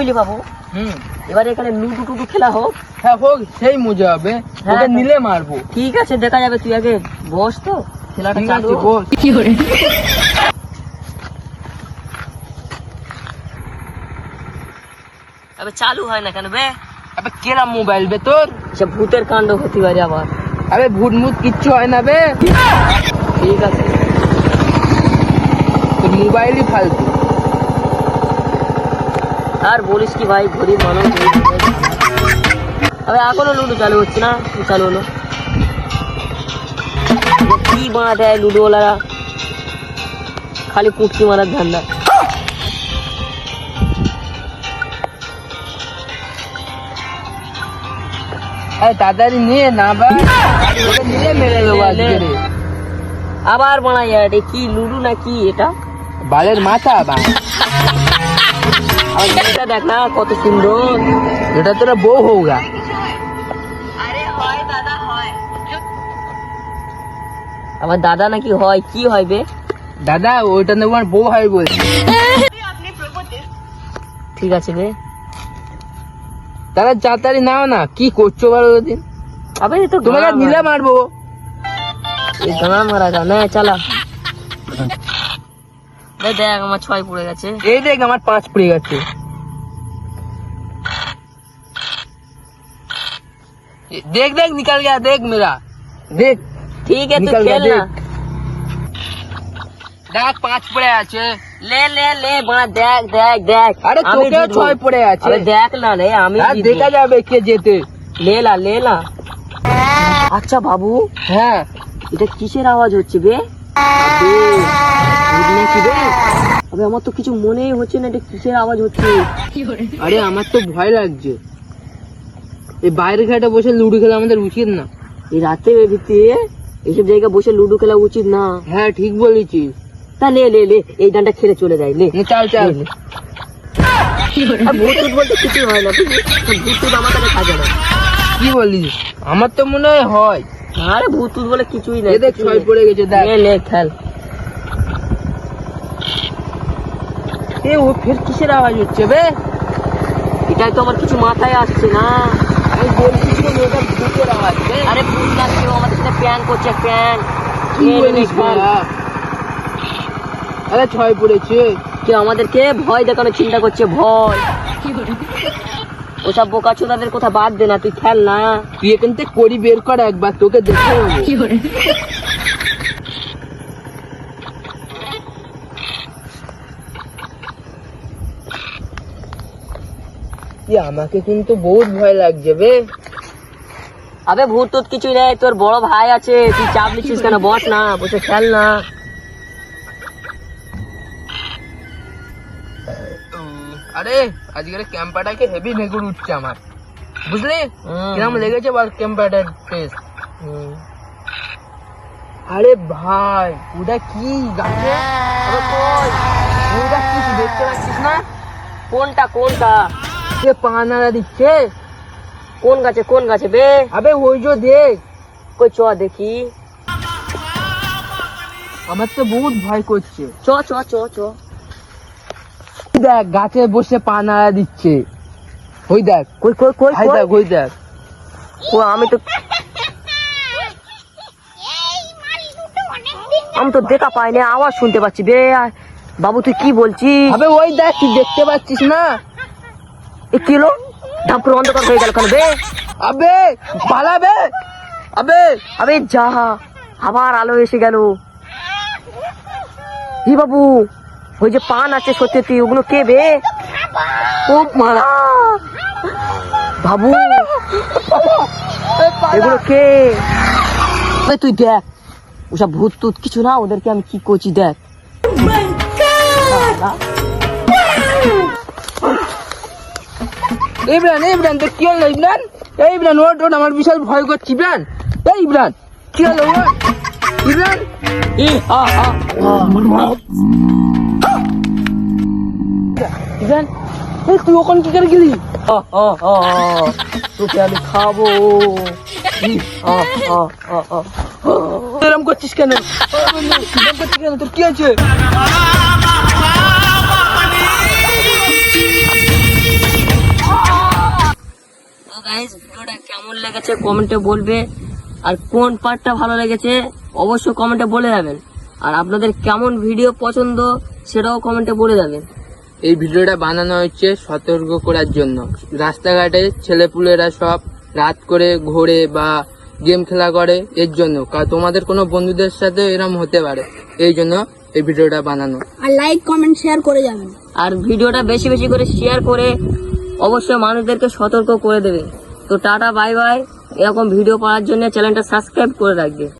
বুঝলি বাবু? হুম। এবারে এখানে লুডু টুডু খেলা হোক। হ্যাঁ হোক সেই মজা হবে। হ্যাঁ, ওকে হ্যাঁ। নিলে মারবো। ঠিক আছে দেখা যাবে তুই আগে বস তো। খেলাটা চালু হোক। বল আবে চালু হয় না কেন বে? আবে কেরা মোবাইল বে তোর? সে ভূতের কাণ্ড হতে পারে আবার। আবে ভূত মুত কিচ্ছু হয় না বে? ঠিক আছে। তোর মোবাইলই ফালতু। আর বলিস কি ভাই গরিব মানুষ আবে এখনও লুডো চালু হচ্ছে না? চালু হলো? কি বাঁ দেয় লুডো ওলারা খালি কুটকি মারার ধান্দা। আরে তাড়াতাড়ি নিয়ে না মেরে দেবো। আবার বানাই এটা কি লুডো না কি এটা? বালের মাথা বা আর এটা দেখ না কত সুন্দর এটা তোরা বউ হোগা আমার দাদা নাকি হয় কি হয়। বে দাদা, ওইটা নেব আমার বউ হয় বলছে। ঠিক আছে বে তারা তাড়াতাড়ি নাও না, কি করছ বলো দিন আবে তো তোমাকে নিলে মারবো গান মারা গান না, চালা। দেখ আমার ছয় পড়ে গেছে। এই আমার পাঁচ পড়ে গেছে। না। দেখ। দেখ পাঁচ পড়ে আছে। লে লে লে বাড়া দেখ দেখ দেখ। আরে আমি ছয় পড়ে আছে। আরে দেখ না রে আমি দেখা যাবে কে যেতে লে না লে না। আচ্ছা বাবু। হ্যাঁ। এটা কিসের আওয়াজ হচ্ছে বে? আবে, ভূত নাকি বে আবে আমার তো কিছু মনেই হচ্ছে না এটা কিসের আওয়াজ হচ্ছে? আরে আমার তো ভয় লাগছে। এই বাইরে ঘাটে বসে লুডো খেলা আমাদের উচিত না। এই রাতে ভিত্তি এইসব জায়গায় বসে লুডো খেলা উচিত না। হ্যাঁ ঠিক বলেছিস। তা লে লে লে এই গানটা খেলে চলে যায় লে চল চল। বলতে কিছুই হয় না আমার কাছে থাকে না। কি বলিস? আমার তো মনে হয় আরে ভূতুত বলে কিছুই নেই। দেখ ছয় পড়ে গেছে দেখ। লে খেল। এ ও ফের কিসের আওয়াজ হচ্ছে বে? এটাই তো আমার কিছু মাথায় আসছে না। আমি বলছি ভূতের আওয়াজ আরে কেউ আমাদের সাথে প্যান করছে প্যান। কি বলিস বাবা? আরে ছয় পড়েছে। কেউ আমাদেরকে? ভয় দেখানোর চিন্তা করছে ভয়। ওসব বোকা চোদাদের কথা বাদ দে না তুই খেল না। তুই এখান থেকে করি বের কর একবার তোকে দেখে কি আমাকে কিন্তু বহুত ভয় লাগছে বে। আবে ভূত টুত কিছু নেই তোর বড় ভাই আছে তুই চাপ নিচ্ছিস কেন? বস না বসে খেল না। আরে আজকের ক্যাম্পাটাকে হেভি নেগুর উঠছে আমার। বুঝলি। কিরম লেগেছে বল ক্যাম্পাটার টেস্ট। আরে ভাই ওটা কি গাছে? ওটা কি দেখতে পাচ্ছিস না? কোনটা কোনটা? সে পানারা দিচ্ছে? কোন গাছে কোন গাছে বে? আবে ওই যে দেখ। কই চ দেখি। আমার তো বহুত ভয় করছে। চ চ চ চ। দেখ গাছে বসে পানারা দিচ্ছে। ওই দেখ। কই কই কই ওই দেখ ওই দেখ। ও আমি তো আমি তো দেখা পাইনি আওয়াজ শুনতে পাচ্ছি। বে। বাবু তুই কি বলছিস? আবে ওই দেখ তুই দেখতে পাচ্ছিস না? এ কিলো? ধাপ করে অন্ধকার হয়ে গেল কেন বে? আবে পালাবে আবে। আবে যা আবার আলো এসে গেল। হি বাবু ওই যে পান আছে সত্যি ওগুলো কে বে? ও মারা বাবু এগুলো কে? তুই দেখ ওসব ভূত টুত কিছু না ওদেরকে আমি কি করছি দেখ। ইমরান ইমরান তো কি হলো ইমরান? এই ইমরান ওট ওট আমার বিশাল ভয় করছি ইমরান। এই ইমরান কি হলো ওট ইমরান? ই, আ, আ। ইমরান এই তুই ওখানে কি করে গেলি। তোকে আমি খাব। এরম করছিস কেন? এরম করছিস কেন? তোর কি আছে গাইস ভিডিওটা কেমন লেগেছে কমেন্টে বলবে। আর কোন পার্টটা ভালো লেগেছে অবশ্যই কমেন্টে বলে যাবেন। আর আপনাদের কেমন ভিডিও পছন্দ সেটাও কমেন্টে বলে যাবেন। এই ভিডিওটা বানানো হচ্ছে সতর্ক করার জন্য। রাস্তাঘাটে ছেলেপুলেরা সব রাত করে ঘোরে বা গেম খেলা করে এর জন্য। তোমাদের কোনো বন্ধুদের সাথে এরম হতে পারে। এই জন্য এই ভিডিওটা বানানো। আর লাইক কমেন্ট শেয়ার করে যাবেন। আর ভিডিওটা বেশি বেশি করে শেয়ার করে অবশ্যই মানুষদেরকে সতর্ক করে দেবে। তো টাটা বাই বাই এরকম ভিডিও পাওয়ার জন্য চ্যানেলটা সাবস্ক্রাইব করে রাখবে।